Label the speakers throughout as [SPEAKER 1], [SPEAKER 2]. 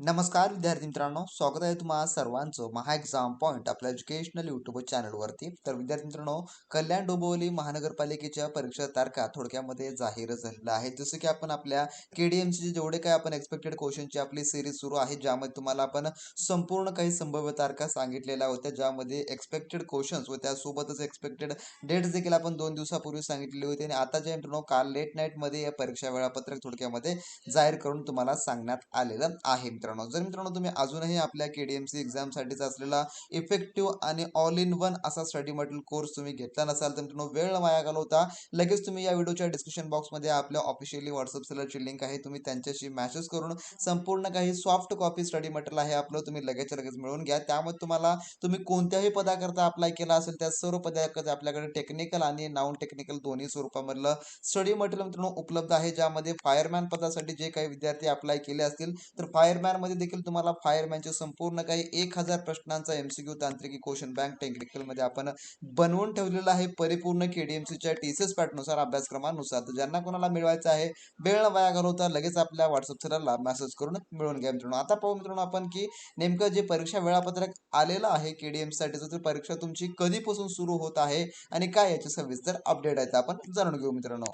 [SPEAKER 1] नमस्कार विद्यार्थी मित्रांनो. स्वागत आहे तुम्हाला सर्वांचं महा एक्झाम पॉईंट आपल्या एज्युकेशनल यूट्यूब चॅनलवरती तर विद्यार्थी मित्रांनो कल्याण डोंबिवली महानगरपालिकेच्या परीक्षा तारखा थोडक्यामध्ये जाहीर झालेल्या आहेत. जसं की आपण आपल्या के डी एम सीचे जेवढे काही आपण एक्सपेक्टेड क्वेश्चनची आपली सिरीज सुरू आहे ज्यामध्ये तुम्हाला आपण संपूर्ण काही संभाव्य तारखा सांगितलेल्या होत्या ज्यामध्ये एक्सपेक्टेड क्वेश्चन्स व त्यासोबतच एक्सपेक्टेड डेट्स देखील आपण दोन दिवसापूर्वी सांगितलेली होती. आणि आता जे मित्रांनो काल लेट नाईटमध्ये या परीक्षा वेळापत्रक थोडक्यामध्ये जाहीर करून तुम्हाला सांगण्यात आलेलं आहे मित्रांनो जर मित्रांनो तुम्ही अजूनही आपल्या के डी एम सी एक्झामसाठीचा असलेला इफेक्टिव्ह आणि ऑल इन वन असा स्टडी मटेरियल कोर्स तुम्ही घेतला नसाल तर मित्रांनो वेळ वाया घालवता. लगेच तुम्ही या व्हिडिओच्या डिस्क्रिप्शन बॉक्समध्ये आपल्या ऑफिशियली व्हॉट्सअप सेलरची लिंक आहे. तुम्ही त्यांच्याशी मॅसेज करून संपूर्ण काही सॉफ्ट कॉपी स्टडी मटेरियल आहे आपलं तुम्ही लगेच लगेच मिळवून घ्या. त्यामध्ये तुम्हाला तुम्ही कोणत्याही पदाकरता अप्लाय केला असेल त्या सर्व पदाकरता आपल्याकडे टेक्निकल आणि नॉन टेक्निकल दोन्ही स्वरूपामधलं स्टडी मटेरियल मित्रांनो उपलब्ध आहे ज्यामध्ये फायरमॅन पदासाठी जे काही विद्यार्थी अप्लाय केले असतील तर फायरमॅन मध्ये देखील तुम्हाला फायरमॅनचे संपूर्ण काही एक हजार प्रश्नांचा एमसीक्यू तांत्रिकी क्वेश्चन बँक टेक्निकलमध्ये आपण बनवून ठेवलेला आहे. परिपूर्ण केडीएमसीच्या टीसीएस पॅटनुसार अभ्यासक्रमानुसार. तर ज्यांना कोणाला मिळवायचं आहे वेळ वाया घालवता लगेच आपल्या व्हॉट्सअप सरला मेसेज करून मिळवून घ्या मित्रांनो. आता पाहू मित्रांनो आपण की नेमकं जे परीक्षा वेळापत्रक आलेलं आहे केडीएम तर परीक्षा तुमची कधीपासून सुरू होत आहे आणि काय याचे सविस्तर अपडेट आहेत आपण जाणून घेऊ मित्रांनो.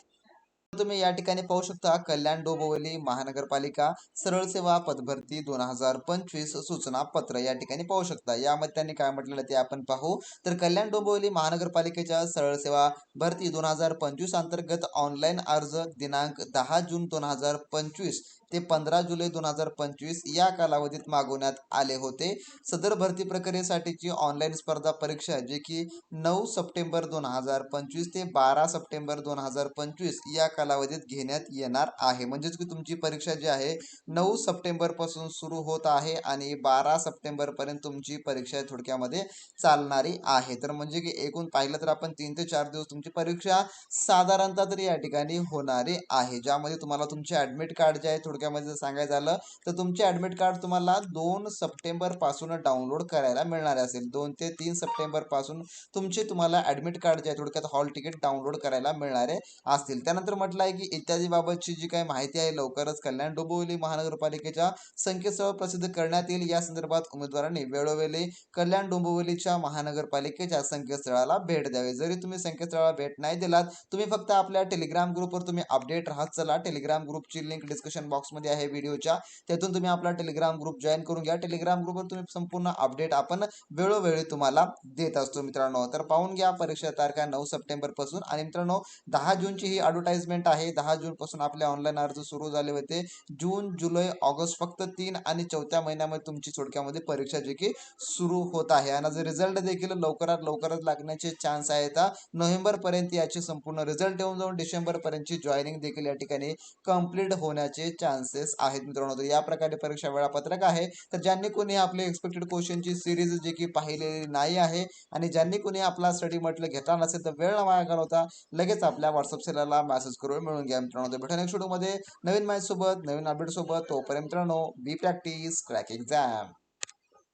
[SPEAKER 1] तुम्ही या ठिकाणी पाहू शकता कल्याण डोंबिवली महानगरपालिका सरळ सेवा पदभरती दोन हजार पंचवीस सूचना पत्र या ठिकाणी पाहू शकता. यामध्ये त्यांनी काय म्हटलेलं ते आपण पाहू. तर कल्याण डोंबिवली महानगरपालिकेच्या सरळ सेवा भरती दोन हजार पंचवीस अंतर्गत ऑनलाईन अर्ज दिनांक दहा जून दोन हजार पंचवीस ते पंधरा जुलै दोन हजार पंचवीस या कालावधीत मागवण्यात आले होते. सदर भरती प्रक्रियेसाठीची ऑनलाईन स्पर्धा परीक्षा जे की नऊ सप्टेंबर दोन हजार पंचवीस ते बारा सप्टेंबर दोन हजार पंचवीस या कालावधीत घेण्यात येणार आहे. म्हणजेच की तुमची परीक्षा जी आहे नऊ सप्टेंबरपासून सुरू होत आहे आणि बारा सप्टेंबरपर्यंत तुमची परीक्षा थोडक्यामध्ये चालणारी आहे. तर म्हणजे की एकूण पाहिलं तर आपण तीन ते चार दिवस तुमची परीक्षा साधारणतः तरी या ठिकाणी होणारी आहे. ज्यामध्ये तुम्हाला तुमचे ॲडमिट कार्ड जे आहे थोडक्यामध्ये जर सांगायचं झालं तर तुमचे ऍडमिट कार्ड तुम्हाला दोन सप्टेंबरपासून डाउनलोड करायला मिळणार असेल. दोन ते तीन सप्टेंबरपासून तुमचे तुम्हाला ऍडमिट कार्ड जे आहे थोडक्यात हॉल तिकीट डाउनलोड करायला मिळणारे असतील. त्यानंतर म्हटलं आहे की इत्यादी बाबतची जी काही माहिती आहे लवकरच कल्याण डोंबिवली महानगरपालिकेच्या संकेतस्थळ प्रसिद्ध करण्यात येईल. या संदर्भात उमेदवारांनी वेळोवेळी कल्याण डोंबिवलीच्या महानगरपालिकेच्या संकेतस्थळाला भेट द्यावी. जरी तुम्ही संकेतस्थळाला भेट नाही दिलात तुम्ही फक्त आपल्या टेलिग्राम ग्रुपवर तुम्ही अपडेट राहत चला टेलिग्राम ग्रुपची लिंक डिस्कशन बॉक्स बॉक्समध्ये आहे व्हिडिओच्या त्यातून तुम्ही आपला टेलिग्राम ग्रुप जॉईन करून घ्या. टेलिग्राम ग्रुपवर तुम्ही संपूर्ण अपडेट आपण वेळोवेळी तुम्हाला देत असतो मित्रांनो. तर पाहून घ्या परीक्षा तारखा नऊ सप्टेंबरपासून. आणि मित्रांनो दहा जूनची ही ॲडव्हर्टाइजमेंट आहे. दहा जून पासून आपले ऑनलाईन अर्ज सुरू झाले होते. जून जुलै ऑगस्ट फक्त तीन आणि चौथ्या महिन्यामध्ये तुमची सोडक्यामध्ये परीक्षा जी की सुरू होत आहे. आणि रिझल्ट देखील लवकरात लवकरच लागण्याचे चान्स आहेत. नोव्हेंबर पर्यंत याचे संपूर्ण रिझल्ट येऊन जाऊन डिसेंबर पर्यंतची जॉईनिंग देखील या ठिकाणी कंप्लीट होण्याचे चान्स चान्सेस आहेत मित्रांनो. तर या प्रकारे परीक्षा वेळापत्रक आहे. तर ज्यांनी कोणी आपले एक्सपेक्टेड क्वेश्चनची सिरीज जे की पाहिलेली नाही आहे आणि ज्यांनी कोणी आपला स्टडी म्हटलं घेतला नसेल तर वेळ वाया घालवता लगेच आपल्या व्हॉट्सअप सेलरला मेसेज करून मिळून घ्या मित्रांनो. तर भेटा नेक्स्ट व्हिडिओमध्ये नवीन माहिती सोबत नवीन अपडेट सोबत. तोपर्यंत मित्रांनो बी प्रॅक्टिस क्रॅक एक्झाम